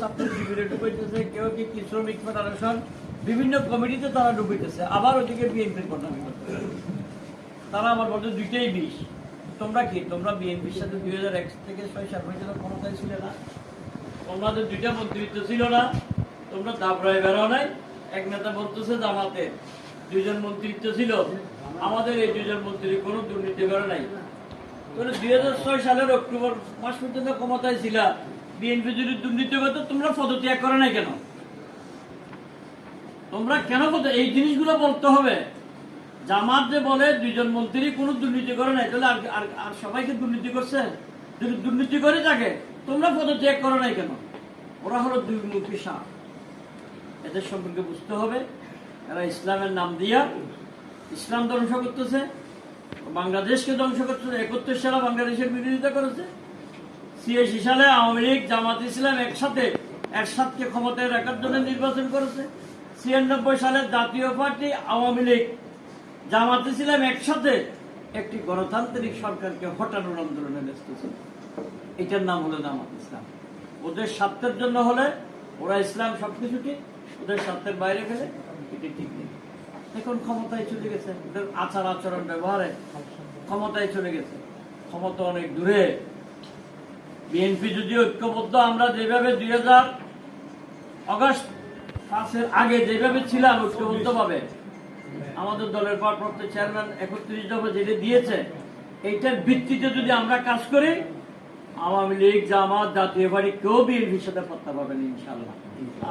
ছাত্র শিবিরে ঢুকাইতেছে কেউ কি শ্রমিক ফেডারেশন বিভিন্ন কমিটিতে তারা ঢুকাইতেছে আবার ওদিকে বিএনপির করতেছে তারা আমার বলতে দুইটাই বিষ। তোমরা কি? তোমরা বিএনপির সাথে দুই হাজার এক থেকে ছয় সাত পর্যন্ত ক্ষমতায় ছিলে না। তোমাদের দুইটা মন্ত্রিত্ব ছিল না। তোমরা দাবরায় বেরো নাই। এক নেতা বলতেছে, জামাতে দুইজন মন্ত্রিত্ব ছিল। আমাদের এই দুইজন মন্ত্রী কোনো দুর্নীতি করে নাই। দুই হাজার ছয় সালের অক্টোবর মাস পর্যন্ত ক্ষমতায় ছিল। বিএনপি যদি দুর্নীতি করতো তোমরা পদত্যাগ করে নাই কেন? তোমরা কেন এই জিনিসগুলো বলতে হবে। জামাত যে বলে দুইজন মন্ত্রী, কোনো দুর্নীতি করে নাই। তাহলে আর- আর সবাইকে দুর্নীতি করছে? যদি দুর্নীতি করে থাকে, তোমরা পদত্যাগ করো নাই কেন? ওরা হলো মুখী সাপ। এদের সম্পর্কে বুঝতে হবে। এরা ইসলামের নাম দিয়া ইসলাম ধ্বংস করতেছে। বাংলাদেশকে ধ্বংস করতেছে। একত্রিশ সালে বাংলাদেশের বিরোধিতা করেছে। ছিয়াশি সালে আওয়ামী লীগ, জামাত ইসলাম একসাথে একসাথে ক্ষমতায় রাখার জন্য নির্বাচন করেছে। ছিয়ানব্বই সালে জাতীয় পার্টি আওয়ামী লীগ, জামাত ইসলাম একসাথে একটি গণতান্ত্রিক সরকারকে হটানোর আন্দোলনে ব্যস্ত ছিল। এটার নাম হলো জামাত ইসলাম। ওদের স্বার্থের জন্য হলে ওরা ইসলাম সবকিছু ঠিক, ওদের স্বার্থের বাইরে গেলে এটা ঠিক নেই। এখন ক্ষমতায় চলে গেছে। ওদের আচার আচরণ ব্যবহারে ক্ষমতায় চলে গেছে। ক্ষমতা অনেক দূরে। বিএনপি যদি ঐক্যবদ্ধ, আমরা যেভাবে দুই হাজার অগস্ট পাঁচের আগে যেভাবে ছিলাম ঐক্যবদ্ধ ভাবে আমাদের দলের ভারপ্রাপ্ত চেয়ারম্যান একত্রিশ দফা যেটা দিয়েছে, এইটার ভিত্তিতে যদি আমরা কাজ করি, আওয়ামী লীগ, জামাত, জাতীয় বাড়ি কেউ বিএনপির সাথে পত্তা পাবেন ইনশাল্লাহ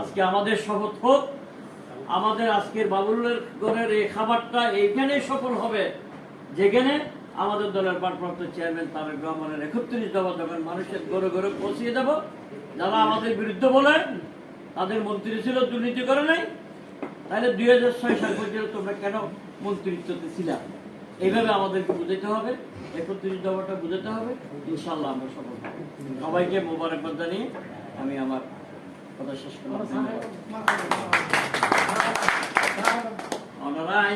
আজকে আমাদের শপথ হোক, আমাদের আজকের বাবুলের ঘরের এই খাবারটা এইখানে সফল হবে, যেখানে আমাদের দলের ভারপ্রাপ্ত চেয়ারম্যান তারেক রহমানের একত্রিশ দফা যখন মানুষের ঘরে ঘরে পৌঁছিয়ে দেব যারা আমাদের বিরুদ্ধে বলে তাদের মন্ত্রী ছিল দুর্নীতি করে নাই। তাহলে দুই হাজার ছয় সাল পর্যন্ত তোমরা কেন মন্ত্রিত্বতে ছিলা? এইভাবে আমাদেরকে বুঝাতে হবে একত্রিশ দফাটা বুঝাতে হবে ইনশাল্লাহ আমরা সফল হব। সবাইকে মোবারকবাদ জানিয়ে আমি আমার কথা শেষ করলাম। ওনারাই